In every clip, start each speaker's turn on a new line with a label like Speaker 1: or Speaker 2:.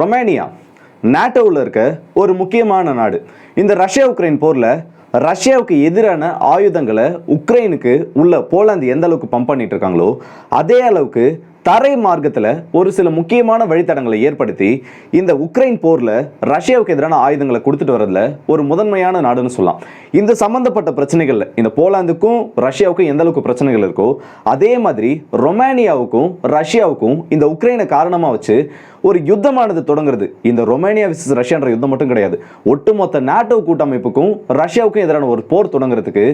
Speaker 1: ரொமேனியா. நாட்டோவில் இருக்க ஒரு முக்கியமான நாடு. இந்த ரஷ்யா உக்ரைன் போரில் ரஷ்யாவுக்கு எதிரான ஆயுதங்களை உக்ரைனுக்கு உள்ள போலாந்து எந்த அளவுக்கு பம்ப் பண்ணிட்டு இருக்காங்களோ அதே அளவுக்கு தரை மார்க்கத்தில் ஒரு சில முக்கியமான வழித்தடங்களை ஏற்படுத்தி இந்த உக்ரைன் போரில் ரஷ்யாவுக்கு எதிரான ஆயுதங்களை கொடுத்துட்டு வரதுல ஒரு முதன்மையான நாடுன்னு சொல்லலாம். இந்த சம்பந்தப்பட்ட பிரச்சனைகளில் இந்த போலாந்துக்கும் ரஷ்யாவுக்கும் எந்த அளவுக்கு பிரச்சனைகள் இருக்கோ அதே மாதிரி ரொமேனியாவுக்கும் ரஷ்யாவுக்கும் இந்த உக்ரைனை காரணமாக வச்சு ஒரு யுத்தமானது தொடங்குறது. இந்த ரொமேனியா விசஸ் ரஷ்யான்ற யுத்தம் மட்டும் கிடையாது. ஒட்டுமொத்த நாட்டோ கூட்டமைப்புக்கும் ரஷ்யாவுக்கும் எதிரான ஒரு போர் தொடங்குறதுக்கு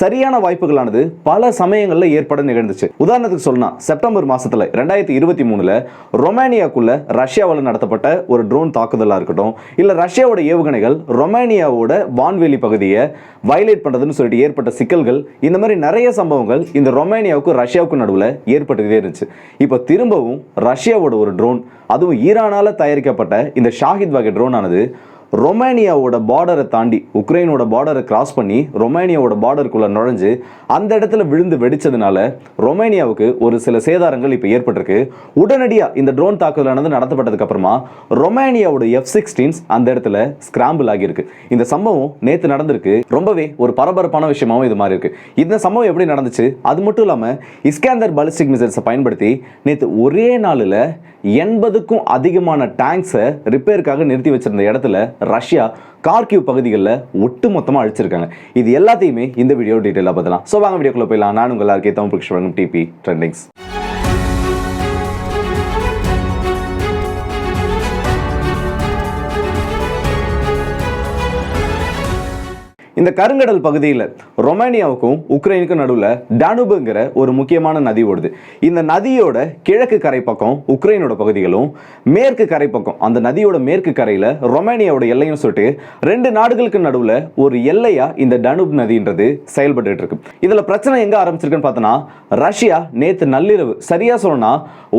Speaker 1: சரியான வாய்ப்புகளானது பல சமயங்களில் ஏற்பட நிகழ்ந்துச்சு. உதாரணத்துக்கு சொல்லலாம் செப்டம்பர் மாசத்துல ரெண்டாயிரத்தி இருபத்தி மூணுல ரொமேனியாக்குள்ள ரஷ்யாவில் நடத்தப்பட்ட ஒரு ட்ரோன் தாக்குதலாக இருக்கட்டும் இல்லை ரஷ்யாவோட ஏவுகணைகள் ரொமேனியாவோட வான்வெளி பகுதியை வயலேட் பண்ணுறதுன்னு சொல்லிட்டு ஏற்பட்ட சிக்கல்கள் இந்த மாதிரி நிறைய சம்பவங்கள் இந்த ரொமேனியாவுக்கும் ரஷ்யாவுக்கும் நடுவில் ஏற்பட்டுக்கிட்டே இருந்துச்சு. இப்போ திரும்பவும் ரஷ்யாவோட ஒரு ட்ரோன் அதுவும் ஈரானால் தயாரிக்கப்பட்ட இந்த ஷாஹித் வகை ட்ரோன் ஆனது ரொமேனியாவோட பார்டரை தாண்டி உக்ரைனோட பார்டரை கிராஸ் பண்ணி ரொமேனியாவோட பார்டருக்குள்ளே நுழைஞ்சு அந்த இடத்துல விழுந்து வெடிச்சதுனால ரொமேனியாவுக்கு ஒரு சில சேதாரங்கள் இப்போ ஏற்பட்டிருக்கு. உடனடியாக இந்த ட்ரோன் தாக்குதலானது நடத்தப்பட்டதுக்கப்புறமா ரொமேனியாவோட எஃப் சிக்ஸ்டீன்ஸ் அந்த இடத்துல ஸ்கிராம்பிள் ஆகியிருக்கு. இந்த சம்பவம் நேற்று நடந்திருக்கு. ரொம்பவே ஒரு பரபரப்பான விஷயமாவும் இது மாதிரி இருக்குது இந்த சம்பவம் எப்படி நடந்துச்சு? அது மட்டும் இல்லாமல் இஸ்கேந்தர் பாலிஸ்டிக் மிசைல்ஸை பயன்படுத்தி நேற்று ஒரே நாளில் எண்பதுக்கும் அதிகமான டேங்க்ஸை ரிப்பேருக்காக நிறுத்தி வச்சிருந்த இடத்துல ரஷ்யா கார்கியூ பகுதிகளில் ஒட்டு மொத்தமாக அழிச்சிருக்காங்க. இது எல்லாத்தையுமே இந்த வீடியோ டீட்டெயிலாக பார்த்தலாம் ஸோ வாங்க வீடியோக்குள்ள போயிடலாம். நான் உங்கள் எல்லாருக்கே தமிழ் பிக்ஷர் டிபி ட்ரெண்டிங்ஸ் இந்த கருங்கடல் பகுதியில் ரொமேனியாவுக்கும் உக்ரைனுக்கும் நடுவில் டானுபுங்கிற ஒரு முக்கியமான நதி ஓடுது. இந்த நதியோட கிழக்கு கரை பக்கம் உக்ரைனோட பகுதிகளும் மேற்கு கரை பக்கம் அந்த நதியோட மேற்கு கரையில் ரொமேனியாவோட எல்லையும் சொல்லிட்டு ரெண்டு நாடுகளுக்கு நடுவில் ஒரு எல்லையா இந்த டனுப் நதின்றது செயல்பட்டு இருக்கு. இதில் பிரச்சனை எங்க ஆரம்பிச்சிருக்குன்னு பார்த்தோன்னா ரஷ்யா நேற்று நள்ளிரவு சரியா சொல்லணும்னா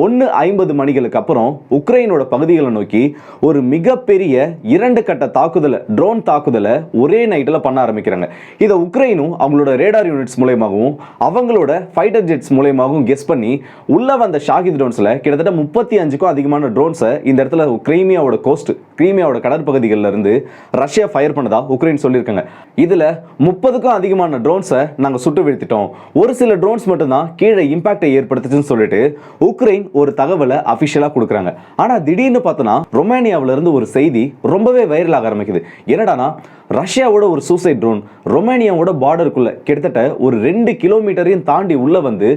Speaker 1: ஒன்று ஐம்பது மணிகளுக்கு அப்புறம் உக்ரைனோட பகுதிகளை நோக்கி ஒரு மிகப்பெரிய இரண்டு கட்ட தாக்குதலை ட்ரோன் தாக்குதலை ஒரே நைட்டில் பண்ண ஆரம்பிக்கிறாங்க. இதை உக்ரைனும் அவங்களோட ரேடார் யூனிட்ஸ் மூலயமாகவும் அவங்களோட ஃபைட்டர் ஜெட்ஸ் மூலயமாகவும் கெஸ் பண்ணி உள்ள வந்த ஷாகித் ட்ரோன்ஸில் கிட்டத்தட்ட முப்பத்தி அஞ்சுக்கும் அதிகமான ட்ரோன்ஸை இந்த இடத்துல கிரீமியாவோட கோஸ்ட் கிரீமியாவோட கடற்பகுதிகளில் இருந்து ரஷ்யா ஃபயர் பண்ணதா உக்ரைன் சொல்லியிருக்காங்க. இதில் முப்பதுக்கும் அதிகமான ட்ரோன்ஸை நாங்கள் சுட்டு வீழ்த்திட்டோம். ஒரு சில ட்ரோன்ஸ் மட்டும்தான் கீழே இம்பாக்டை ஏற்படுத்துச்சுன்னு சொல்லிட்டு உக்ரைன் ஒரு தகவலை அஃபிஷியலாக கொடுக்குறாங்க. ஆனால் திடீர்னு பார்த்தோன்னா ரொமேனியாவுல இருந்து ஒரு செய்தி ரொம்பவே வைரல் ஆக ஆரம்பிக்குது. என்னடானா ரஷ்யாவோட ஒரு சூசைட் ட்ரோன் ரொமேனியாவோட பார்டருக்குள்ளே கிட்டத்தட்ட ஒரு ரெண்டு கிலோமீட்டரையும் தாண்டி உள்ளே வந்து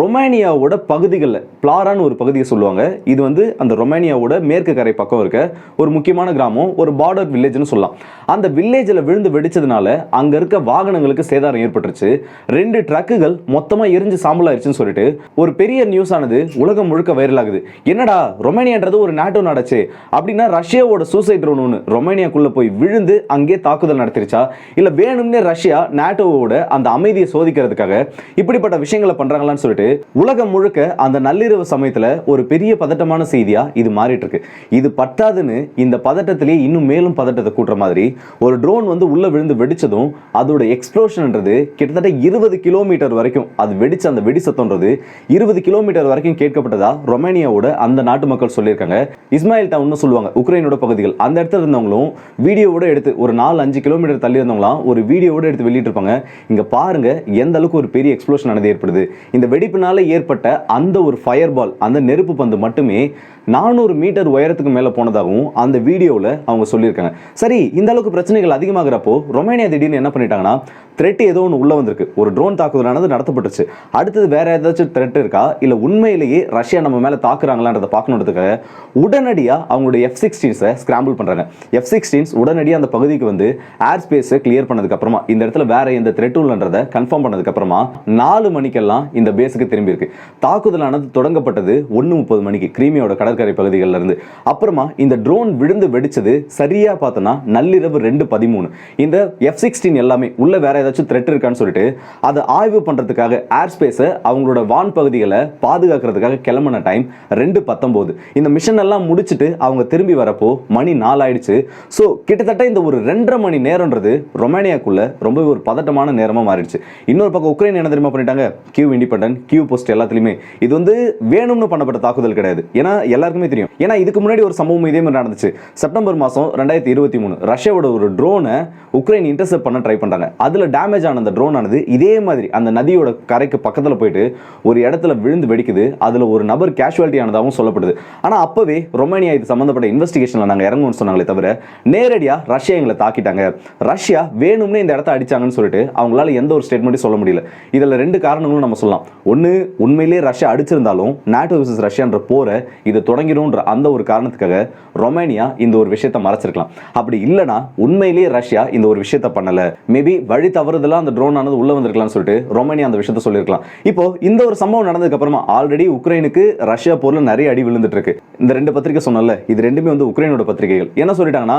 Speaker 1: ரொமேனியாவோட பகுதிகளில் பிளாரான்னு ஒரு பகுதியை சொல்லுவாங்க. இது வந்து அந்த ரொமேனியாவோட மேற்கு கரை பக்கம் இருக்க ஒரு முக்கியமான கிராமம் ஒரு பார்டர் வில்லேஜ்னு சொல்லலாம். அந்த வில்லேஜில் விழுந்து வெடிச்சதுனால அங்கே இருக்க வாகனங்களுக்கு சேதாரம் ஏற்பட்டுருச்சு. ரெண்டு ட்ரக்குகள் மொத்தமாக எரிஞ்சு சாம்பல் ஆயிடுச்சுன்னு சொல்லிட்டு ஒரு பெரிய நியூஸ் ஆனது உலகம் முழுக்க வைரல் ஆகுது. என்னடா ரொமேனியான்றது ஒரு நாட்டோ நாடாச்சு. அப்படின்னா ரஷ்யாவோட சூசைட் ட்ரோன் ஒன்று ரொமேனியாக்குள்ளே போய் விழுந்து அங்கே தாக்குதல் நடத்திருச்சா? இல்லை வேணும்னே ரஷ்யா நாட்டோவோட அந்த அமைதியை சோதிக்கிறதுக்காக இப்படிப்பட்ட விஷயங்களை பண்றாங்களான்னு சொல்லிட்டு உலகம் முழுக்க அந்த நள்ளிரவு சமயத்தில் ஒரு பெரிய பதட்டமான செய்தியாக இது மாறிட்டு இருக்கு இது பத்தாதுன்னு இந்த பதட்டத்திலேயே இன்னும் மேலும் பதட்டத்தை கூட்டுற மாதிரி ஒரு ட்ரோன் வந்து உள்ளே விழுந்து வெடிச்சதும் அதோட எக்ஸ்ப்ளோஷன்ன்றது கிட்டத்தட்ட இருபது கிலோமீட்டர் வரைக்கும் அது வெடிச்ச அந்த வெடி சத்தம்ன்றது இருபது கிலோமீட்டர் வரைக்கும் கேட்கப்பட்டதா ரொமேனியாவோட அந்த நாட்டு மக்கள் சொல்லியிருக்காங்க. இஸ்மாயில் டவுன் சொல்லுவாங்க உக்ரைனோட பகுதிகள். அந்த இடத்துல இருந்தவங்களும் வீடியோவோட எடுத்து ஒரு நாலு அஞ்சு கிலோமீட்டர் தள்ளி இருந்தவங்களாம் ஒரு வீடியோவோட எடுத்து வெளியிட்டிருப்பாங்க. இங்க பாருங்க எந்த அளவுக்கு ஒரு பெரிய எக்ஸ்ப்ளோஷன் ஆனது ஏற்படுது. இந்த வெடிப்பினால ஏற்பட்ட அந்த ஒரு ஃபயர் பால் அந்த நெருப்பு பந்து மட்டுமே நானூறு மீட்டர் உயரத்துக்கு மேலே போனதாகவும் அந்த வீடியோவில் அவங்க சொல்லியிருக்காங்க. சரி இந்த அளவுக்கு பிரச்சனைகள் அதிகமாகிறப்போ ரொமேனியா திடீர்னு என்ன பண்ணிட்டாங்கன்னா த்ரெட் ஏதோ ஒன்று உள்ளே வந்திருக்கு. ஒரு ட்ரோன் தாக்குதலானது நடத்தப்பட்டுச்சு. அடுத்தது வேற ஏதாச்சும் த்ரெட் இருக்கா? இல்லை உண்மையிலேயே ரஷ்யா நம்ம மேலே தாக்குறாங்களான்றதை பார்க்கணுன்றதுக்காக உடனடியாக அவங்களுடைய எஃப் சிக்ஸ்டீன்ஸை ஸ்கிராம்பிள் பண்ணுறாங்க எஃப் சிக்ஸ்டீன்ஸ் உடனடியாக அந்த பகுதிக்கு வந்து ஏர் ஸ்பேஸை கிளியர் பண்ணதுக்கு அப்புறமா இந்த இடத்துல வேற எந்த த்ரெட் இல்லைன்றதை கன்ஃபார்ம் பண்ணதுக்கப்புறமா நாலு மணிக்கெல்லாம் இந்த பேஸுக்கு திரும்பி இருக்கு. தாக்குதலானது தொடங்கப்பட்டது ஒன்று முப்பது மணிக்கு கிரீமியோட கடற்கரை பகுதிகளில் இருந்து. அப்புறமா இந்த ட்ரோன் விழுந்து வெடிச்சது சரியாக பார்த்தோன்னா நள்ளிரவு ரெண்டு பதிமூணு. இந்த எஃப் சிக்ஸ்டீன் எல்லாமே உள்ள வேற ஏதாச்சும் த்ரெட் இருக்கான்னு சொல்லிட்டு அதை ஆய்வு பண்ணுறதுக்காக ஏர் ஸ்பேஸை அவங்களோட வான் பகுதிகளை பாதுகாக்கிறதுக்காக கிளம்பின டைம் ரெண்டு பத்தொம்போது இந்த மிஷன் எல்லாம் முடிச்சுட்டு அவங்க திரும்பி வரப்போ மணி நாலாயிடுச்சு. ஸோ கிட்டத்தட்ட இந்த ஒரு ரெண்டரை மணி நேரம்ன்றது ரொமேனியாக்குள்ளே ரொம்பவே ஒரு பதட்டமான நேரமாக மாறிடுச்சு. இன்னொரு பக்கம் உக்ரைன் என்ன தெரியுமா பண்ணிட்டாங்க? கியூ இண்டிபெண்டன்ட் கியூ போஸ்ட் எல்லாத்துலேயுமே. இது வந்து வேணும்னு பண்ணப்பட்ட தாக்குதல் கிடையாது. ஏன்னா எல்லாருக்குமே தெரியும். ஏன்னா இதுக்கு முன்னாடி ஒரு சம்பவம் இதே மாதிரி நடந்துச்சு. செப்டம்பர் மாதம் ரெண்டாயிரத்தி இருபத்தி மூணு. ரஷ்யாவோட ஒரு ட்ரோனை உக்ரைன் இன்டர்செப்ட் பண்ண ட்ரை பண்ணுறாங்க அதில் டேமேஜ் ஆன அந்த ட்ரோன் ஆனது இதே மாதிரி அந்த நதியோட கரைக்கு பக்கத்தில் போயிட்டு ஒரு இடத்துல விழுந்து வெடிக்குது. அதில் ஒரு நபர் கேஷுவாலிட்டி ஆனதாகவும் சொல்லப்படுது. ஆனால் அப்போவே ரொமேனியா இது சம்மந்தப்பட்ட இன்வெஸ்டிகேஷனில் நாங்கள் இறங்கணும்னு சொன்னாங்களே தவிர நேரடியாக ரஷ்யா எங்களை தாக்கிட்டாங்க. ரஷ்யா வேணும்னே இந்த இடத்த அடிச்சாங்கன்னு சொல்லிட்டு அவங்களால எந்த ஒரு ஸ்டேட்மெண்ட்டும் சொல்ல முடியல. இதில் ரெண்டு காரணங்களும் நம்ம சொல்லலாம். ஒன்று உண்மையிலேயே ரஷ்யா அடிச்சிருந்தாலும் நாட்டோ விசஸ் ரஷ்யான்ற போரை இது தொடங்கிடும்ன்ற அந்த ஒரு காரணத்துக்காக ரொமேனியா இந்த ஒரு விஷயத்தை மறைச்சிருக்கலாம். அப்படி இல்லைனா உண்மையிலேயே ரஷ்யா இந்த ஒரு விஷயத்த பண்ணலை. மேபி வழி தவறுதலா அந்த ட்ரோன் ஆனது உள்ள வந்திருக்கலாம்னு சொல்லிட்டு ரொமேனியா அந்த விஷயத்த சொல்லியிருக்கலாம். இப்போ இந்த ஒரு சம்பவம் நடந்ததுக்கு அப்புறமா ஆல்ரெடி உக்ரைனுக்கு ரஷ்யா போர்ல நிறைய அடி விழுந்துட்டு இருக்கு. இந்த ரெண்டு பத்திரிகை சொன்னல இது ரெண்டுமே வந்து உக்ரைனோட பத்திரிகைகள். என்ன சொல்லிட்டாங்கன்னா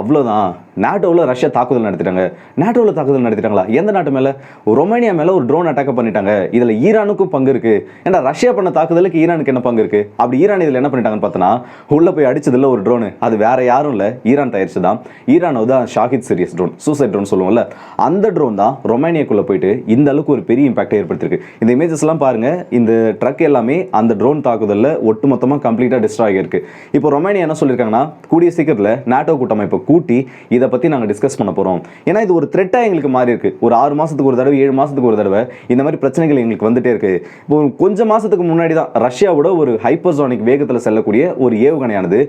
Speaker 1: அவ்வளோதான் நாட்டோவில் ரஷ்யா தாக்குதல் நடத்திட்டாங்க. நாட்டோவில் தாக்குதல் நடத்திட்டாங்களா? எந்த நாட்டு மேலே? ரொமேனியா மேலே ஒரு ட்ரோன் அட்டாக் பண்ணிட்டாங்க. இதில் ஈரானுக்கும் பங்கு இருக்குது ஏன்னா ரஷ்யா பண்ண தாக்குதலுக்கு ஈரானுக்கு என்ன பங்கு இருக்குது அப்படி ஈரான் இதில் என்ன பண்ணிட்டாங்கன்னு பார்த்தோன்னா உள்ளே போய் அடிச்சதில்ல ஒரு ட்ரோனு அது வேற யாரும் இல்லை. ஈரான் தயாரிச்சு தான் ஈரானோ தான் Shahed series drone suicide drone சொல்லுவோம்ல. அந்த ட்ரோன் தான் ரொமேனியாக்குள்ளே போயிட்டு இந்த அளவுக்கு ஒரு பெரிய இம்பாக்டை ஏற்படுத்திருக்கு இந்த இமேஜஸ்லாம் பாருங்கள் இந்த ட்ரக் எல்லாமே அந்த ட்ரோன் தாக்குதலில் ஒட்டுமொத்தமாக கம்ப்ளீட்டாக டிஸ்ட்ராய் ஆகியிருக்கு. இப்போ ரொமேனியா என்ன சொல்லியிருக்காங்கன்னா கூடிய சீக்கிரத்தில் நாட்டோ கூட்டமைப்பை கூட்டி இதை பற்றி நாங்கள் டிஸ்கஸ் பண்ண போகிறோம் ஏன்னா இது ஒரு த்ரெட்டாக எங்களுக்கு மாறி இருக்கு. ஒரு ஆறு மாதத்துக்கு ஒரு தடவை ஏழு மாதத்துக்கு ஒரு தடவை இந்த மாதிரி பிரச்சனைகள் எங்களுக்கு வந்துட்டே இருக்கு. இப்போ கொஞ்சம் மாதத்துக்கு முன்னாடி தான் ரஷ்யாவோட ஒரு ஹைப்பர்சோனிக் வேகத்தில் செல்லக்கூடிய ஒரு ஏவுகணையானது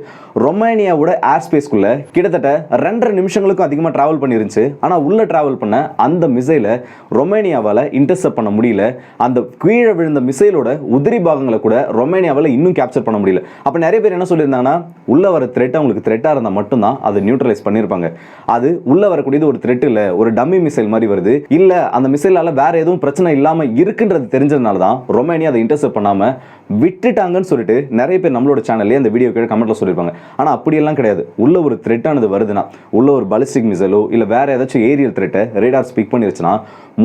Speaker 1: ரொமேனியாவோட ஏர் ஸ்பேஸ்க்குள்ள கிட்டத்தட்ட ரெண்டரை நிமிஷங்களுக்கும் அதிகமாக ட்ராவல் பண்ணிருந்துச்சு. ஆனால் உள்ளே ட்ராவல் பண்ண அந்த மிசைலை ரொமேனியாவால் இன்டர்செப்ட் பண்ண முடியல. அந்த கீழே விழுந்த மிசைலோட உதிரி பாகங்களை கூட ரொமேனியாவால் இன்னும் கேப்சர் பண்ண முடியல. அப்போ நிறைய பேர் என்ன சொல்லியிருந்தாங்கன்னா உள்ள வர த்ரெட் அவங்களுக்கு த்ரெட்டாக இருந்தால் மட்டும்தான் அதை நியூட்ரலைஸ் பண்ணியிருப்பாங்க அது உள்ள வரக்கூடியது ஒரு த்ரெட் இல்லை ஒரு டம்மி மிசைல் மாதிரி வருது. இல்லை அந்த மிசைலால வேற எதுவும் பிரச்சனை இல்லாமல் இருக்குன்றது தெரிஞ்சதுனால தான் ரொமேனியா அதை இன்டர்செப்ட் பண்ணாமல் விட்டுட்டாங்கன்னு சொல்லிட்டு நிறைய பேர் நம்மளோட சேனல்லே அந்த வீடியோ கீழே கமெண்ட்ல சொல்லியிருப்பாங்க ஆனால் அப்படியெல்லாம் கிடையாது. உள்ள ஒரு த்ரெட்டானது வருதுன்னா உள்ள ஒரு பலிஸ்டிக் மிசைலோ இல்லை வேற ஏதாச்சும் ஏரியல் த்ரெட்டை ரேடார் ஸ்பீக் பண்ணிருச்சுன்னா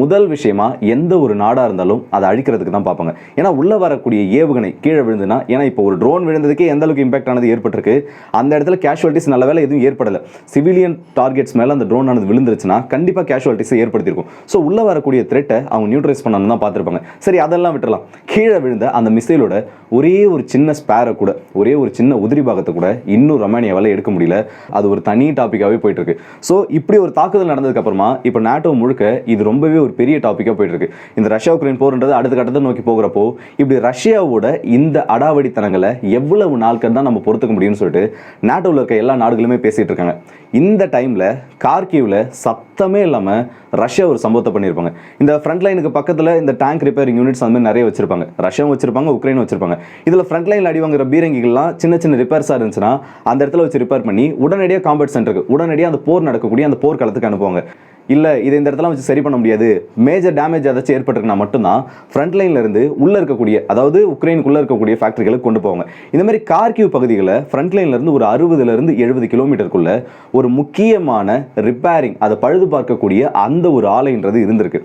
Speaker 1: முதல் விஷயமா எந்த ஒரு நாடாக இருந்தாலும் அதை அழிக்கிறதுக்கு தான் பார்ப்பாங்க. ஏன்னா உள்ள வரக்கூடிய ஏவுகணை கீழே விழுந்துன்னா ஏன்னா இப்போ ஒரு ட்ரோன் விழுந்ததுக்கே எந்த அளவுக்கு இம்பாக்ட் ஆனது ஏற்பட்டிருக்கு அந்த இடத்துல கேஷுவாலிட்டிஸ் நல்ல வேலை எதுவும் ஏற்படலை. சிவிலியன் டார்கெட்ஸ் மேலே அந்த ட்ரோன் ஆனது விழுந்துருச்சுன்னா கண்டிப்பாக கேஷுவாலிட்டிஸை ஏற்படுத்தியிருக்கும். ஸோ உள்ள வரக்கூடிய த்ரெட்டை அவங்க நியூட்ரைஸ் பண்ணணும் தான் பார்த்துருப்பாங்க. சரி அதெல்லாம் விட்டுலாம் கீழே விழுந்த அந்த மிசைலோட ஒரே ஒரு சின்ன ஸ்பேரை கூட ஒரே ஒரு சின்ன உதிரி பாகத்தை கூட இன்னும் ரொமானியாவால் எடுக்க முடியல. அது ஒரு தனி டாப்பிக்காகவே போயிட்டு இருக்கு ஸோ இப்படி ஒரு தாக்குதல் நடந்ததுக்கப்புறமா இப்போ நாட்டோ முழுக்க இது ரொம்பவே ஒரு பெரிய டாப்பிக்காக போயிட்டு இருக்கு இந்த ரஷ்யா உக்ரைன் போர்ன்றது அடுத்த கட்டத்தை நோக்கி போகிறப்போ இப்படி ரஷ்யாவோட இந்த அடாவடித்தனங்களை எவ்வளவு நாட்கள் தான் நம்ம பொறுத்துக்க முடியும்னு சொல்லிட்டு நாட்டோவில் இருக்க எல்லா நாடுகளுமே பேசிகிட்டு இருக்காங்க. இந்த டைம் டைமில் கார்கிவ்ல சத்தமே இல்லாமல் ரஷ்யா ஒரு சம்பவத்தை பண்ணியிருப்பாங்க. இந்த ஃப்ரண்ட் லைனுக்கு பக்கத்தில் இந்த டேங்க் ரிப்பேரிங் யூனிட்ஸ் அந்த மாதிரி நிறைய வச்சிருப்பாங்க. ரஷ்யாவும் வச்சிருப்பாங்க உக்ரைனும் வச்சிருப்பாங்க. இதில் ஃப்ரண்ட் லைனில் அடி வாங்குற பீரங்கிகள்லாம் சின்ன சின்ன ரிப்பேர்ஸாக இருந்துச்சுன்னா அந்த இடத்துல வச்சு ரிப்பேர் பண்ணி உடனடியாக காம்பேட் சென்டருக்கு உடனடியாக அந்த போர் நடக்கக்கூடிய அந்த போர் களத்துக்கு அனுப்புவாங்க. இல்லை இதை இந்த இடத்துல வச்சு சரி பண்ண முடியாது. மேஜர் டேமேஜ் ஏதாச்சும் ஏற்பட்டிருக்குன்னா மட்டும்தான் ஃப்ரண்ட் லைன்லேருந்து இருந்து இருக்கக்கூடிய அதாவது உக்ரைனுக்குள்ளே இருக்கக்கூடிய ஃபேக்டரிகளுக்கு கொண்டு போவாங்க. இந்த மாதிரி கார்கிவ் பகுதிகளை ஃப்ரண்ட் லைன்லேருந்து ஒரு அறுபதுலேருந்து எழுபது கிலோமீட்டருக்குள்ள ஒரு முக்கியமான ரிப்பேரிங் அதை பழுது பார்க்கக்கூடிய அந்த ஒரு ஆலைன்றது இருந்திருக்கு.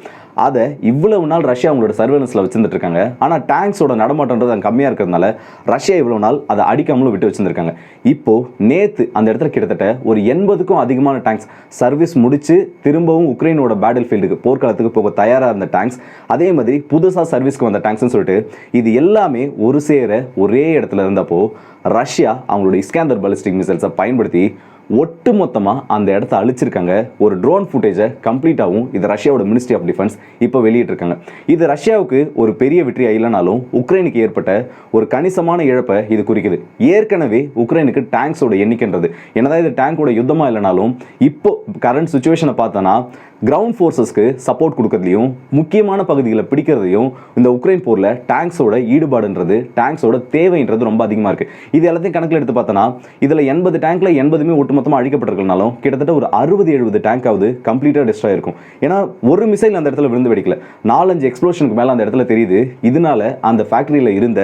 Speaker 1: அதை இவ்வளவு நாள் ரஷ்யா அவங்களோட சர்வேலன்ஸில் வச்சுருந்துட்டு இருக்காங்க. ஆனால் டேங்க்ஸோட நடமாட்டம்ன்றது அங்கே கம்மியாக இருக்கிறதுனால ரஷ்யா இவ்வளோ நாள் அதை அடிக்காமலும் விட்டு வச்சுருந்துருக்காங்க. இப்போது நேற்று அந்த இடத்துல கிட்டத்தட்ட ஒரு எண்பதுக்கும் அதிகமான டேங்க்ஸ் சர்வீஸ் முடித்து திரும்ப திரும்பவும் உக்ரைனோட பேட்டில் ஃபீல்டுக்கு போர்க்களத்துக்கு போக தயாராக இருந்த டேங்க்ஸ் அதே மாதிரி புதுசாக சர்வீஸ்க்கு வந்த டேங்க்ஸ்னு சொல்லிட்டு இது எல்லாமே ஒரு சேர ஒரே இடத்துல இருந்தப்போ ரஷ்யா அவங்களோட இஸ்காந்தர் பாலிஸ்டிக் மிசைல்ஸை பயன்படுத்தி ஒட்டு மொத்தமாக அந்த இடத்த அழிச்சிருக்காங்க. ஒரு ட்ரோன் ஃபுட்டேஜை கம்ப்ளீட்டாகவும் இது ரஷ்யாவோட மினிஸ்ட்ரி ஆஃப் டிஃபென்ஸ் இப்போ வெளியிட்டிருக்காங்க. இது ரஷ்யாவுக்கு ஒரு பெரிய வெற்றி இல்லைனாலும் உக்ரைனுக்கு ஏற்பட்ட ஒரு கணிசமான இழப்பை இது குறிக்குது. ஏற்கனவே உக்ரைனுக்கு டேங்க்ஸோட எண்ணிக்கைன்றது. என்னதான் இது டேங்கோட யுத்தமாக இல்லைனாலும் இப்போ கரண்ட் சுச்சுவேஷனை பார்த்தோன்னா கிரவுண்ட் ஃபோர்ஸஸ்க்கு சப்போர்ட் கொடுக்கறதுலையும் முக்கியமான பகுதிகளை பிடிக்கிறதையும் இந்த உக்ரைன் போரில் டேங்க்ஸோட ஈடுபாடுன்றது டேங்க்ஸோட தேவைன்றது ரொம்ப அதிகமாக இருக்குது இது எல்லாத்தையும் கணக்கில் எடுத்து பார்த்தோன்னா இதில் எண்பது டேங்க்கில் எண்பதுமே ஒட்டுமொத்தமாக அழிக்கப்பட்டிருக்கனாலும் கிட்டத்தட்ட ஒரு அறுபது எழுபது டேங்காவது கம்ப்ளீட்டாக டிஸ்ட்ராய் இருக்கும் ஏன்னா ஒரு மிசைல் அந்த இடத்துல விழுந்து வெடிக்கல. நாலஞ்சு எக்ஸ்ப்ளோஷனுக்கு மேலே அந்த இடத்துல தெரியுது. இதனால அந்த ஃபேக்டரியில் இருந்த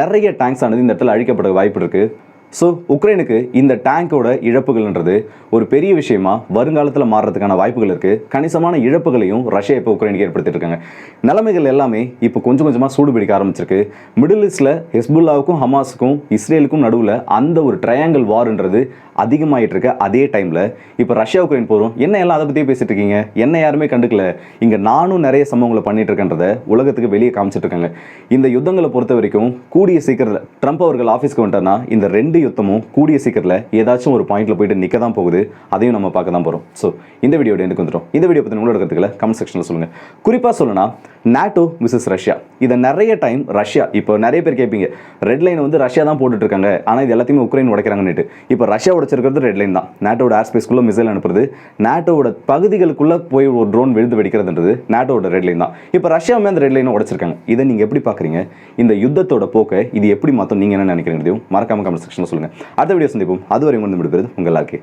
Speaker 1: நிறைய டேங்க்ஸ் ஆனது இந்த இடத்துல அழிக்கப்பட வாய்ப்பு இருக்குது ஸோ உக்ரைனுக்கு இந்த டேங்கோட இழப்புகள்ன்றது ஒரு பெரிய விஷயமா வருங்காலத்தில் மாறுறதுக்கான வாய்ப்புகள் இருக்குது கணிசமான இழப்புகளையும் ரஷ்யா இப்போ உக்ரைனுக்கு ஏற்படுத்திட்டு இருக்காங்க நிலைமைகள் எல்லாமே இப்போ கொஞ்சம் கொஞ்சமாக சூடு பிடிக்க ஆரம்பிச்சிருக்கு மிடில் ஈஸ்டில் ஹெஸ்புல்லாவுக்கும் ஹமாஸுக்கும் இஸ்ரேலுக்கும் நடுவில் அந்த ஒரு ட்ரையாங்கிள் வார்ன்றது அதிகமாயிட்டு இருக்க அதே டைமில் இப்போ ரஷ்யா உக்ரைன் போகிறோம் என்ன எல்லாம் அதை பற்றியே பேசிட்டு இருக்கீங்க? என்ன யாருமே கண்டுக்கல. இங்கே நானும் நிறைய சம்பவங்களை பண்ணிட்டு இருக்கேன்றதை உலகத்துக்கு வெளியே காமிச்சிட்டு இருக்காங்க. இந்த யுத்தங்களை பொறுத்த வரைக்கும் கூடிய சீக்கிரத்தில் ட்ரம்ப் அவர்கள் ஆஃபீஸ்க்கு வந்துட்டார்னா இந்த ரெண்டு யுத்தமும் கூடிய சீக்கிரத்தில் ஏதாச்சும் ஒரு பாயிண்ட்ல போயிட்டு நிற்க தான் போகுது. அதையும் நம்ம பார்க்க தான் போகிறோம் ஸோ இந்த வீடியோட எனக்கு வந்துடும் இந்த வீடியோ பற்றி உங்களோட கருத்துக்களை கமெண்ட் செக்ஷனில் சொல்லுங்கள் குறிப்பாக சொல்லணும்னா நாட்டோ மிஸ்ஸஸ் ரஷ்யா இதை நிறைய டைம் ரஷ்யா இப்போ நிறைய பேர் கேட்பீங்க ரெட் லைன் வந்து ரஷ்யா தான் போட்டுட்டு இருக்காங்க. ஆனால் இது எல்லாத்தையுமே உக்ரைன் உடைக்கிறாங்கன்னுட்டு. இப்போ ரஷ்யாவோட உடைச்சிருக்கிறது ரெட் லைன் தான். நாட்டோட ஏர் ஸ்பேஸ்க்குள்ளே மிசைல் அனுப்புறது நாட்டோட பகுதிகளுக்குள்ளே போய் ஒரு ட்ரோன் விழுந்து வெடிக்கிறதுன்றது நாட்டோட ரெட் லைன் தான். இப்போ ரஷ்யாவுமே அந்த ரெட் லைனை உடைச்சிருக்காங்க. இதை நீங்கள் எப்படி பார்க்குறீங்க இந்த யுத்தத்தோட போக்கை இது எப்படி மாற்றும் நீங்கள் என்ன நினைக்கிறீங்க மறக்காம கமெண்ட் செக்ஷனில் சொல்லுங்கள் அடுத்த வீடியோ சந்திப்போம். அதுவரை வந்து விடுகிறது உங்கள் எல்லாருக்கே